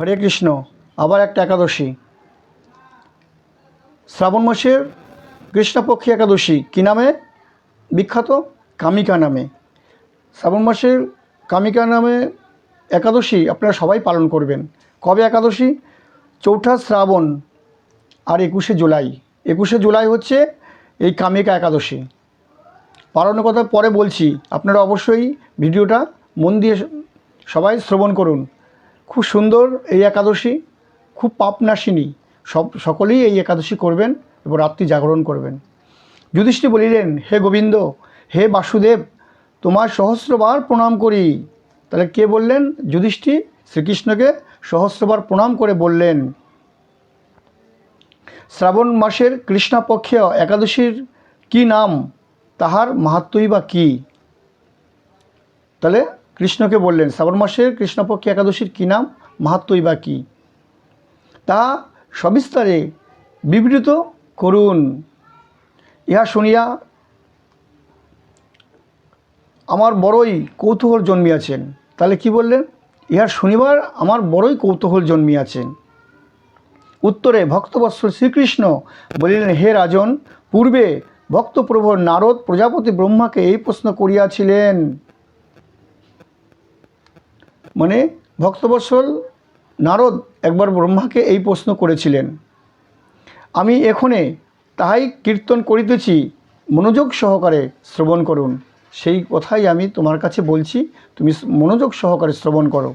হরে কৃষ্ণ, আবার একটা একাদশী। শ্রাবণ মাসের কৃষ্ণপক্ষী একাদশী, কী নামে? বিখ্যাত কামিকা নামে। শ্রাবণ মাসের কামিকা নামে একাদশী আপনারা সবাই পালন করবেন। কবে একাদশী? চৌঠা শ্রাবণ আর একুশে জুলাই। একুশে জুলাই হচ্ছে এই কামিকা একাদশী। পালনের কথা পরে বলছি, আপনারা অবশ্যই ভিডিওটা মন দিয়ে সবাই শ্রবণ করুন। খুব সুন্দর এই একাদশী, খুব পাপনাশিনী। সব, সকলেই এই একাদশী করবেন এবং রাত্রি জাগরণ করবেন। যুধিষ্ঠি বলিলেন, হে গোবিন্দ, হে বাসুদেব তোমার সহস্রবার প্রণাম করি। তাহলে কে বললেন? যুধিষ্ঠি শ্রীকৃষ্ণকে সহস্রবার প্রণাম করে বললেন, শ্রাবণ মাসের কৃষ্ণাপক্ষে একাদশীর কি নাম? তাহার মাহাত্মই বা কী? তাহলে কৃষ্ণকে বললেন, শ্রাবণ মাসের কৃষ্ণপক্ষী একাদশীর কী নাম? মাহাত্মই বা কী? তা সবিস্তারে বিবৃত করুন। ইহা শুনিয়া আমার বড়ই কৌতূহল জন্মিয়াছেন। তাহলে কি বললেন? ইহা শনিবার আমার বড়ই কৌতূহল জন্মিয়াছেন। উত্তরে ভক্তবৎসল শ্রীকৃষ্ণ বলিলেন, হে রাজন, পূর্বে ভক্তপ্রভর নারদ প্রজাপতি ব্রহ্মাকে এই প্রশ্ন করিয়াছিলেন। মানে ভক্তবৎসল নারদ একবার ব্রহ্মাকে এই প্রশ্ন করেছিলেন। আমি এখনে তাহাই কীর্তন করিতেছি, মনোযোগ সহকারে শ্রবণ করুন। সেই কথাই আমি তোমার কাছে বলছি, তুমি মনোযোগ সহকারে শ্রবণ করো।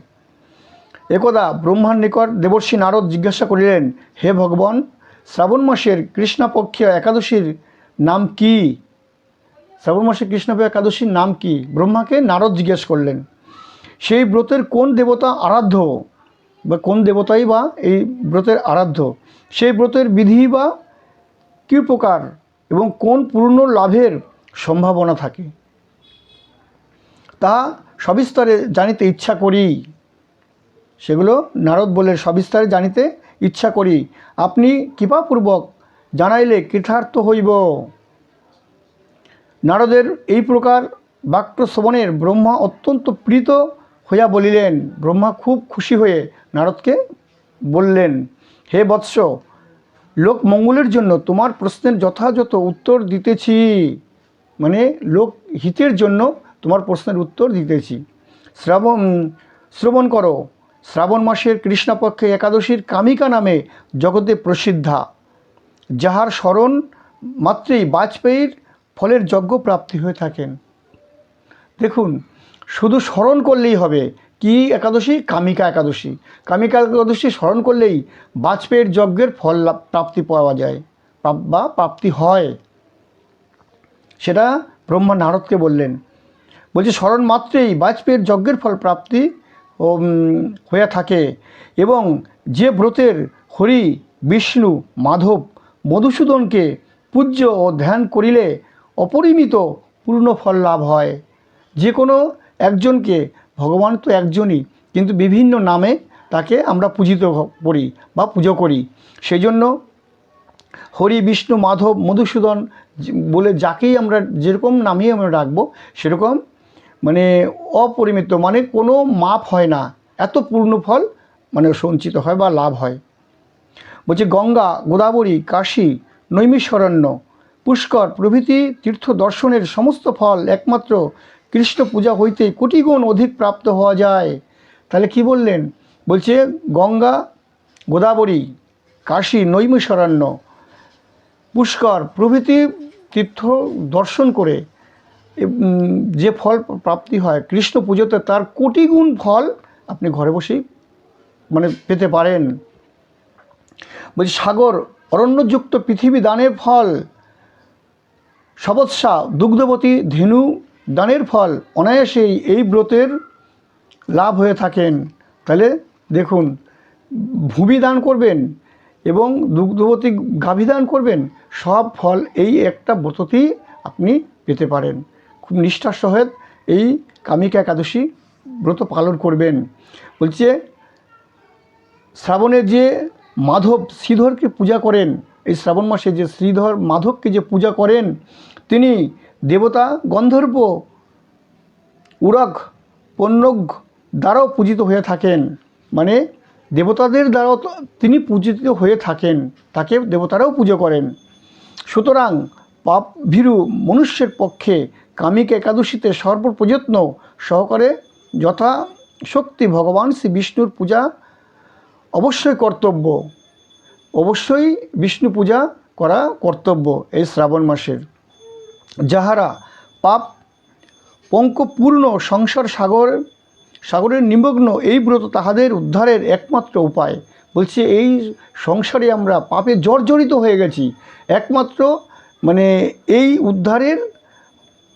একদা ব্রহ্মার নিকট দেবর্ষী নারদ জিজ্ঞাসা করিলেন, হে ভগবান, শ্রাবণ মাসের কৃষ্ণপক্ষীয় একাদশীর নাম কি? শ্রাবণ মাসের কৃষ্ণপক্ষ একাদশীর নাম কি? ব্রহ্মাকে নারদ জিজ্ঞেস করলেন। সেই ব্রতের কোন দেবতা আরাধ্য বা কোন দেবতাই বা এই ব্রতের আরাধ্য? সেই ব্রতের বিধি বা কী প্রকার এবং কোন পূর্ণ লাভের সম্ভাবনা থাকে? তা সবিস্তারে জানিতে ইচ্ছা করি। সেগুলো নারদ বলে সবিস্তারে জানিতে ইচ্ছা করি। আপনি কৃপাপূর্বক জানাইলে কৃতার্থ হইব। নারদের এই প্রকার বাক্য শ্রবণের ব্রহ্মা অত্যন্ত প্রীত হইয়া বলিলেন, ব্রহ্মা খুব খুশি হয়ে নারদকে বললেন, হে বৎস, লোক মঙ্গলের জন্য তোমার প্রশ্নের যথাযথ উত্তর দিতেছি। মানে লোক হিতের জন্য তোমার প্রশ্নের উত্তর দিতেছি। শ্রাবণ, শ্রবণ করো, শ্রাবণ মাসের কৃষ্ণপক্ষে একাদশীর কামিকা নামে জগতে প্রসিদ্ধা। যাহার স্মরণ মাত্রেই বাজপেয়ীর ফলের যজ্ঞ প্রাপ্তি হয়ে থাকেন। দেখুন শুধু স্মরণ করলেই হবে। কি একাদশী? কামিকা একাদশী। কামিকা একাদশী স্মরণ করলেই বাজপেয়ীর যজ্ঞের ফল প্রাপ্তি পাওয়া যায়। বা প্রাপ্তি হয়। সেটা ব্রহ্মা নারদকে বললেন। বলছে, স্মরণ মাত্রেই বাজপেয়ীর যজ্ঞের ফল প্রাপ্তি হয়ে থাকে এবং যে ব্রতের হরি, বিষ্ণু, মাধব, মধুসূদনকে পূজ্য ও ধ্যান করিলে অপরিমিত পূর্ণ ফল লাভ হয়। যে কোনো একজনকে, ভগবান তো একজনই, কিন্তু বিভিন্ন নামে তাকে আমরা পূজিত করি বা পুজো করি। সেই জন্য হরি, বিষ্ণু, মাধব, মধুসূদন বলে যাকেই আমরা যেরকম নামেই আমরা রাখব সেরকম মানে অপরিমিত মানে কোনো মাপ হয় না। এত পূর্ণ ফল মানে সঞ্চিত হয় বা লাভ হয়। বলছে, গঙ্গা, গোদাবরী, কাশী, নৈমিষরণ্য, পুষ্কর প্রভৃতি তীর্থ দর্শনের সমস্ত ফল একমাত্র কৃষ্ণ পূজা হইতে কোটি গুণ অধিক প্রাপ্ত হওয়া যায়। তাহলে কি বললেন? বলছে, গঙ্গা, গোদাবরী, কাশী, নৈমিষরণ্য, পুষ্কর প্রভৃতি তীর্থ দর্শন করে যে ফল প্রাপ্তি হয়, কৃষ্ণ পুজোতে তার কোটি গুণ ফল আপনি ঘরে বসেই মানে পেতে পারেন। বলছি, সাগর, অরণ্যযুক্ত পৃথিবী দানের ফল, সবৎসা দুগ্ধবতী, ধেনু দানের ফল অনায়াসেই এই ব্রতের লাভ হয়ে থাকেন। তাহলে দেখুন, ভূমি দান করবেন এবং দুগ্ধবতী গাভী দান করবেন, সব ফল এই একটা ব্রততেই আপনি পেতে পারেন। খুব নিষ্ঠার সহিত এই কামিকা একাদশী ব্রত পালন করবেন। বলছে, শ্রাবণে যে মাধব শ্রীধরকে পূজা করেন, এই শ্রাবণ মাসে যে শ্রীধর মাধবকে যে পূজা করেন, তিনি দেবতা, গন্ধর্ব, উরগ, পণ্যগ দ্বারাও পূজিত হয়ে থাকেন। মানে দেবতাদের দ্বারাও তিনি পূজিত হয়ে থাকেন, তাকে দেবতারাও পুজো করেন। সুতরাং পাপ ভীরু মনুষ্যের পক্ষে কামিক একাদশীতে সর্বপ্রযত্ন সহকারে যথা শক্তি ভগবান শ্রী বিষ্ণুর পূজা অবশ্যই কর্তব্য। অবশ্যই বিষ্ণু পূজা করা কর্তব্য এই শ্রাবণ মাসের। যাহারা পাপ, পঙ্কপূর্ণ সংসার সাগর, সাগরের নিমগ্ন এই ব্রত তাহাদের উদ্ধারের একমাত্র উপায়। বলছে, এই সংসারে আমরা পাপে জর্জরিত হয়ে গেছি। একমাত্র মানে এই উদ্ধারের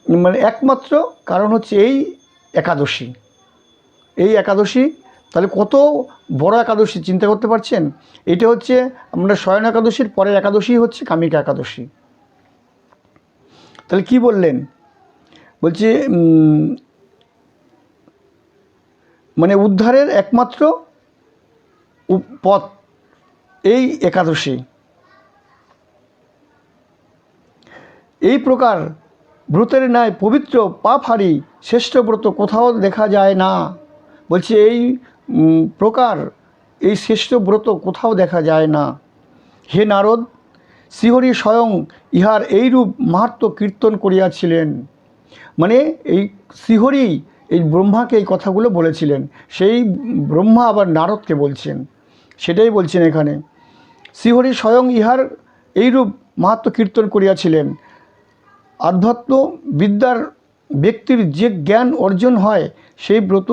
মানে একমাত্র কারণ হচ্ছে এই একাদশী। এই একাদশী, তাহলে কত বড় একাদশী, চিন্তা করতে পারছেন? এটা হচ্ছে আমরা শয়ন একাদশীর পরের একাদশী হচ্ছে কামিকা একাদশী। তাহলে কি বললেন? বলছে মানে উদ্ধারের একমাত্র পথ এই একাদশী। এই প্রকার ব্রতের ন্যায় পবিত্র পাপহারি শ্রেষ্ঠ ব্রত কোথাও দেখা যায় না। বলছে, এই প্রকার এই শ্রেষ্ঠ ব্রত কোথাও দেখা যায় না। হে নারদ শ্রীহরি স্বয়ং ইহার এইরূপ মাহাত্ম কীর্তন করিয়াছিলেন। মানে এই শ্রীহরি এই ব্রহ্মাকে এই কথাগুলো বলেছিলেন। সেই ব্রহ্মা আবার নারদকে বলছেন। সেটাই বলছেন এখানে। শ্রীহরি স্বয়ং ইহার এইরূপ মাহাত্ম কীর্তন করিয়াছিলেন। আধ্যাত্ম বিদ্যার ব্যক্তির যে জ্ঞান অর্জন হয়, সেই ব্রত,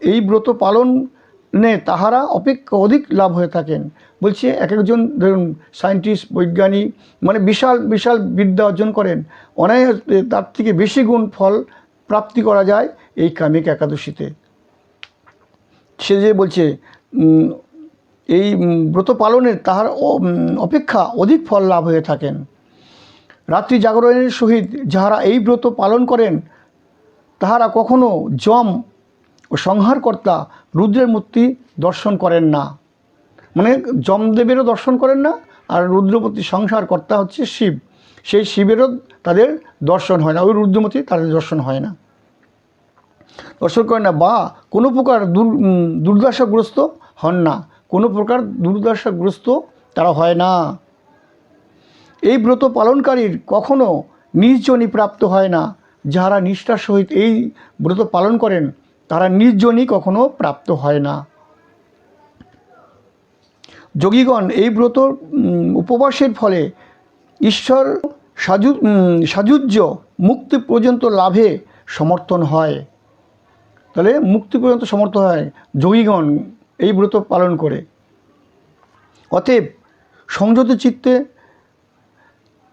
এই ব্রত পালনে তাহারা অপেক্ষা অধিক লাভ হয়ে থাকেন। বলছে এক একজন ধরুন সায়েন্টিস্ট বৈজ্ঞানিক মানে বিশাল বিশাল বিদ্যা অর্জন করেন। অনায়াসে তার থেকে বেশি গুণ ফল প্রাপ্তি করা যায় এই কামিক একাদশীতে। সে যে বলছে এই ব্রত পালনের তাহার অপেক্ষা অধিক ফল লাভ হয়ে থাকেন। রাত্রি জাগরণের সহিত যাহারা এই ব্রত পালন করেন, তাহারা কখনো ও সংহারকর্তা রুদ্রের মূর্তি দর্শন করেন না। মানে যমদেবেরও দর্শন করেন না আর রুদ্রপতি সংসারকর্তা হচ্ছে শিব। সেই শিবেরও তাদের দর্শন হয় না, ওই রুদ্রমূর্তি তাদের দর্শন হয় না। দর্শন করেন না, বা কোনো প্রকার দুর দুর্দশাগ্রস্ত হন না। কোনো প্রকার দুর্দশাগ্রস্ত তারা হয় না। এই ব্রত পালনকারীর কখনো নির্জনী প্রাপ্ত হয় না। যাহারা নিষ্ঠার সহিত এই ব্রত পালন করেন তারা নির্জনই কখনো প্রাপ্ত হয় না। যোগীগণ এই ব্রত উপবাসের ফলে ঈশ্বর সাজু উম, সাযুজ্য মুক্তি পর্যন্ত লাভে সমর্থন হয়। তাহলে মুক্তি পর্যন্ত সমর্থন হয় যোগীগণ এই ব্রত পালন করে। অতএব সংযত চিত্তে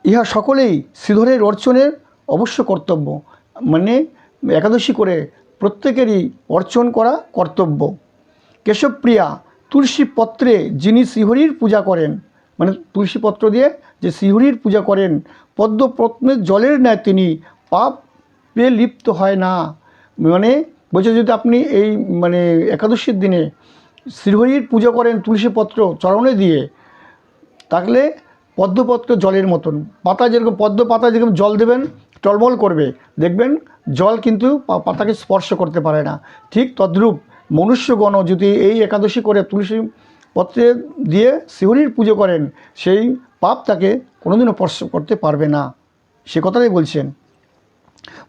ইহা সকলেই শ্রীধরের অর্চনের অবশ্য কর্তব্য। মানে একাদশী করে প্রত্যেকেরই অর্চন করা কর্তব্য। কেশবপ্রিয়া তুলসী পত্রে যিনি শ্রীহরির পূজা করেন মানে তুলসী পত্র দিয়ে যে শ্রীহরির পূজা করেন পদ্মপত্নের জলের ন্যায় তিনি পাপে লিপ্ত হয় না। মানে বলছে যদি আপনি এই মানে একাদশীর দিনে শ্রীহরির পূজা করেন তুলসী পত্র চরণে দিয়ে, তাহলে পদ্মপত্র জলের মতন। পাতা যেরকম পদ্ম পাতা যেরকম জল দেবেন টলমল করবে। দেখবেন জল কিন্তু পাতাকে স্পর্শ করতে পারে না। ঠিক তদ্রূপ মনুষ্যগণ যদি এই একাদশী করে তুলসী পত্রে দিয়ে শিহরির পুজো করেন, সেই পাপ তাকে কোনোদিনও স্পর্শ করতে পারবে না। সে কথাটাই বলছেন।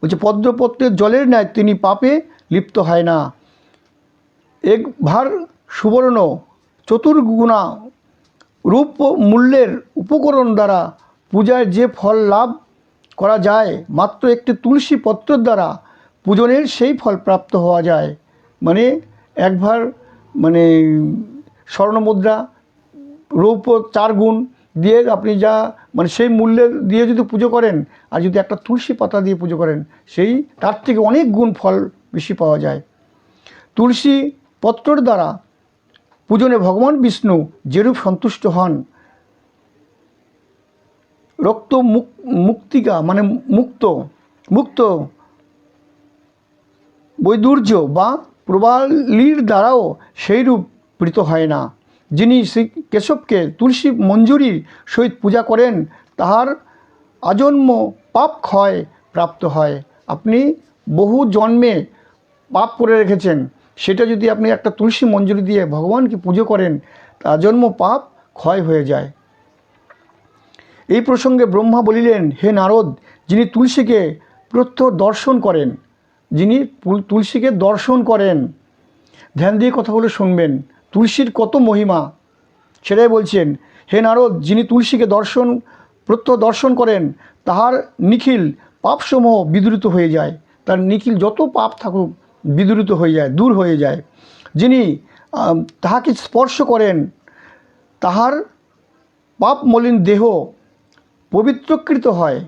বলছে পদ্মপত্রের জলের ন্যায় তিনি পাপে লিপ্ত হয় না। এক ভার সুবর্ণ চতুর্গুণা রূপ মূল্যের উপকরণ দ্বারা পূজায় যে ফল লাভ করা যায়। মাত্র একটি তুলসী পত্রের দ্বারা পূজনের সেই ফল প্রাপ্ত হওয়া যায়। মানে একবার মানে স্বর্ণমুদ্রা, রৌপ্য চার গুণ দিয়ে আপনি যা মানে সেই মূল্যের দিয়ে যদি পুজো করেন আর যদি একটা তুলসী পাতা দিয়ে পুজো করেন, সেই তার থেকে অনেক গুণ ফল বেশি পাওয়া যায়। তুলসী পত্রর দ্বারা পূজনে ভগবান বিষ্ণু যেরূপ সন্তুষ্ট হন রক্ত মুক মুক্তিকা মানে মুক্ত মুক্ত, বৈদুর্য বা প্রবালীর দ্বারাও সেইরূপ প্রীত হয় না। যিনি শ্রী কেশবকে তুলসী মঞ্জুরির সহিত পূজা করেন, তাহার আজন্ম পাপ ক্ষয় প্রাপ্ত হয়। আপনি বহু জন্মে পাপ করে রেখেছেন। সেটা যদি আপনি একটা তুলসী মঞ্জুরি দিয়ে ভগবানকে পুজো করেন, তার জন্ম পাপ ক্ষয় হয়ে যায়। এই প্রসঙ্গে ব্রহ্মা বলিলেন, হে নারদ, যিনি তুলসীকে প্রত্যহ দর্শন করেন, যিনি তুলসীকে দর্শন করেন, ধ্যান দিয়ে কথাগুলো শুনবেন, তুলসীর কত মহিমা? সেটাই বলছেন, হে নারদ, যিনি তুলসীকে দর্শন প্রত্যহ দর্শন করেন, তাহার নিখিল পাপসমূহ বিদূরিত হয়ে যায়। তার নিখিল যত পাপ থাকুক, বিদূরিত হয়ে যায়, দূর হয়ে যায়। যিনি তাহাকে স্পর্শ করেন, তাহার পাপ মলিন দেহ পবিত্রকৃত হয়,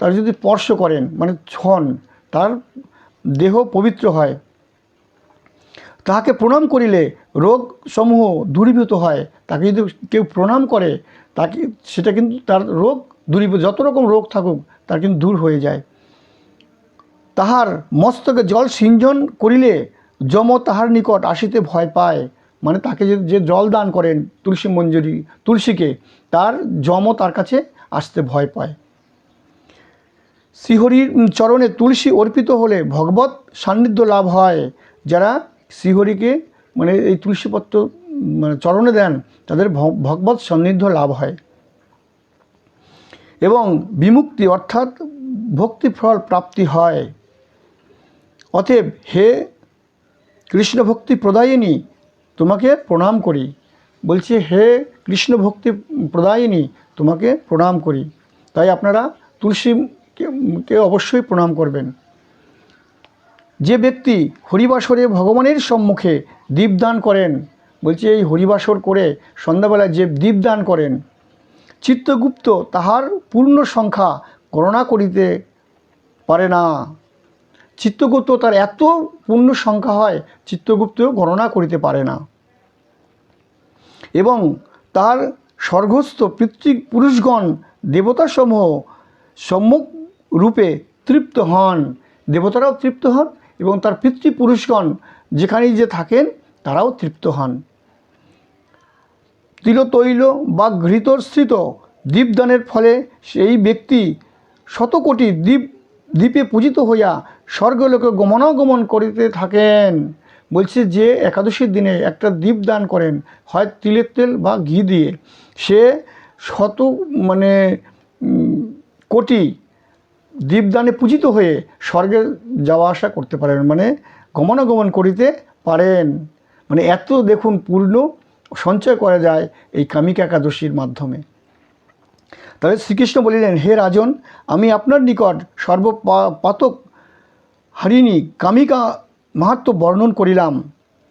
তার যদি স্পর্শ করেন মানে ছন তার দেহ পবিত্র হয়, তাহাকে প্রণাম করিলে রোগ সমূহ দূরীভূত হয়, তাকে যদি কেউ প্রণাম করে, তাকে, সেটা কিন্তু তার রোগ দূরীভূত, যত রকম রোগ থাকুক, তার কিন্তু দূর হয়ে যায়। তাহার মস্তকে জল সিঞ্জন করিলে যম তাহার নিকট আসিতে ভয় পায় মানে তাকে যে জল দান করেন তুলসী মঞ্জুরি, তুলসীকে, তার যম তার কাছে আসতে ভয় পায়। শ্রীহরির চরণে তুলসী অর্পিত হলে ভগবত সান্নিধ্য লাভ হয়। যারা শ্রীহরিকে মানে এই তুলসীপত্র মানে চরণে দেন, তাদের ভগবত সান্নিধ্য লাভ হয়। এবং বিমুক্তি অর্থাৎ ভক্তিফল প্রাপ্তি হয়। অতএব হে কৃষ্ণ ভক্তি প্রদায়িনী, তোমাকে প্রণাম করি। বলছে, হে কৃষ্ণ ভক্তি প্রদায়িনী তোমাকে প্রণাম করি। তাই আপনারা তুলসীকে অবশ্যই প্রণাম করবেন। যে ব্যক্তি হরিবাসরে ভগবানের সম্মুখে দীপদান করেন, বলছি এই হরিবাসর করে সন্ধ্যাবেলায় যে দীপদান করেন, চিত্তগুপ্ত তাহার পূর্ণ সংখ্যা গণনা করিতে পারে না। চিত্তগুপ্ত তার এত পূর্ণ সংখ্যা হয় চিত্তগুপ্ত গণনা করিতে পারে না। এবং তার স্বর্গস্থ পিতৃ পুরুষগণ দেবতাসমূহ সম্মুখ রূপে তৃপ্ত হন। দেবতারাও তৃপ্ত হন এবং তার পিতৃপুরুষগণ যেখানেই যে থাকেন, তারাও তৃপ্ত হন। তিল তৈল বা ঘৃতস্থিত দীপদানের ফলে সেই ব্যক্তি শতকোটি দ্বীপ দ্বীপে পূজিত হইয়া স্বর্গলোকে গমনাগমন করিতে থাকেন। বলছে যে একাদশীর দিনে একটা দ্বীপ দান করেন, হয় তিলের তেল বা ঘি দিয়ে। সে শত মানে কোটি দ্বীপদানে পূজিত হয়ে স্বর্গে যাওয়া আসা করতে পারেন মানে গমনাগমন করিতে পারেন। মানে এত দেখুন পূর্ণ সঞ্চয় করা যায় এই কামিকা একাদশীর মাধ্যমে। তাহলে শ্রীকৃষ্ণ বলিলেন, হে রাজন, আমি আপনার নিকট সর্বপাতক হারিণী, কামিকা মাহাত্ম বর্ণন করিলাম।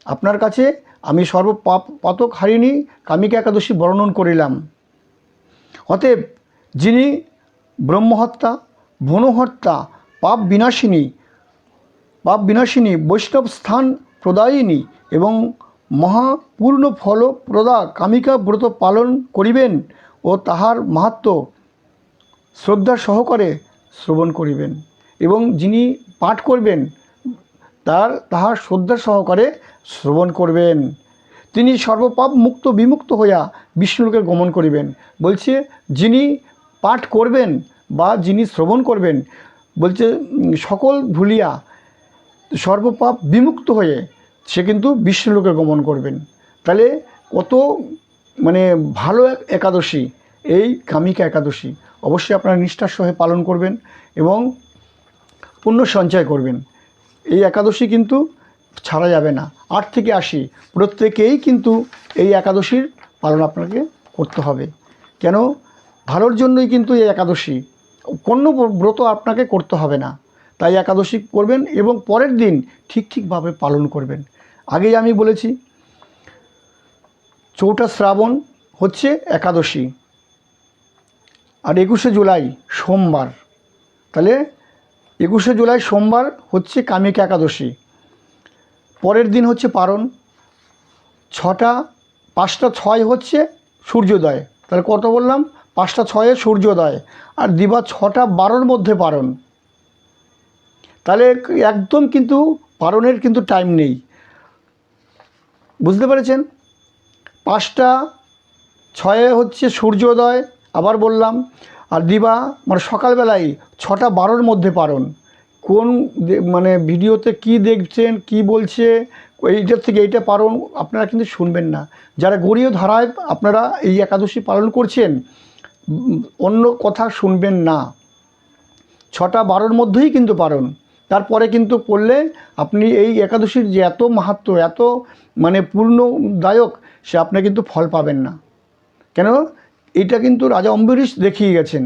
আপনার কাছে আমি সর্বপাপ পাতক হারিণী কামিকা একাদশী বর্ণন করিলাম। অতএব যিনি ব্রহ্মহত্যা বনহত্যা পাপ বিনাশিনী পাপ বিনাশিনী, বৈষ্ণব স্থান প্রদায়িনী এবং মহাপূর্ণ ফল প্রদা কামিকা ব্রত পালন করিবেন ও তাহার মাহাত্ম শ্রদ্ধা সহকারে শ্রবণ করিবেন এবং যিনি পাঠ করবেন তার তাহার শ্রদ্ধা সহকারে শ্রবণ করবেন। তিনি সর্বপাপ মুক্ত বিমুক্ত হইয়া বিষ্ণুলোকে গমন করিবেন। বলছে, যিনি পাঠ করবেন বা যিনি শ্রবণ করবেন, বলছে সকল ভুলিয়া সর্বপাপ বিমুক্ত হয়ে সে কিন্তু বিষ্ণুলোকে গমন করবেন। তাহলে কত মানে ভালো এক একাদশী, এই কামিকা একাদশী। অবশ্যই আপনারা নিষ্ঠার সহে পালন করবেন এবং পুণ্য সঞ্চয় করবেন। এই একাদশী কিন্তু ছাড়া যাবে না। আট থেকে আশি। প্রত্যেকেই কিন্তু এই একাদশীর পালন আপনাকে করতে হবে। কেন? ভালোর জন্যই কিন্তু এই একাদশী। কোনো ব্রত আপনাকে করতে হবে না। তাই একাদশী করবেন এবং পরের দিন ঠিক ঠিকভাবে পালন করবেন। আগেই আমি বলেছি, চৌঠা শ্রাবণ হচ্ছে একাদশী। আর একুশে জুলাই সোমবার। তাহলে একুশে জুলাই সোমবার হচ্ছে কামিকা একাদশী। পরের দিন হচ্ছে পারণ। ছটা, পাঁচটা ছয় হচ্ছে সূর্যোদয়। তাহলে কত বললাম? পাঁচটা ছয়ে সূর্যোদয় আর দিবা ছটা বারোর মধ্যে পারণ। তাহলে একদম কিন্তু পারণের কিন্তু টাইম নেই। বুঝতে পেরেছেন? পাঁচটা ছয়ে হচ্ছে সূর্যোদয়, আবার বললাম আর দিবা মানে সকালবেলায় ছটা বারোর মধ্যে পারণ কোন মানে ভিডিওতে কি দেখছেন, কি বলছে, এইটার থেকে এইটা পালন আপনারা কিন্তু শুনবেন না। যারা গরীয় ধারায় আপনারা এই একাদশী পালন করছেন, অন্য কথা শুনবেন না। ছটা বারোর মধ্যেই কিন্তু পালন তারপরে কিন্তু করলে আপনি এই একাদশীর যে এত মাহাত্ম, এত মানে পূর্ণদায়ক, সে আপনি কিন্তু ফল পাবেন না। কেন? এটা কিন্তু রাজা অম্বরীশ দেখিয়ে গেছেন।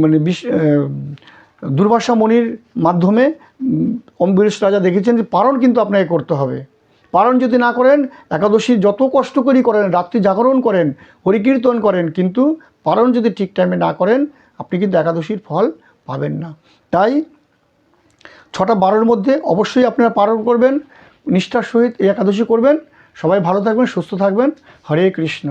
মানে বিশ দুর্বাসা মণির মাধ্যমে অম্বরীশ রাজা দেখেছেন যে পালন কিন্তু আপনাকে করতে হবে। পালন যদি না করেন একাদশী যত কষ্ট করেই করেন, রাত্রি জাগরণ করেন, হরিকীর্তন করেন, কিন্তু পালন যদি ঠিক টাইমে না করেন, আপনি কিন্তু একাদশীর ফল পাবেন না। তাই ছটা বারোর মধ্যে অবশ্যই আপনারা পালন করবেন, নিষ্ঠার সহিত এই একাদশী করবেন। সবাই ভালো থাকবেন, সুস্থ থাকবেন। হরে কৃষ্ণ।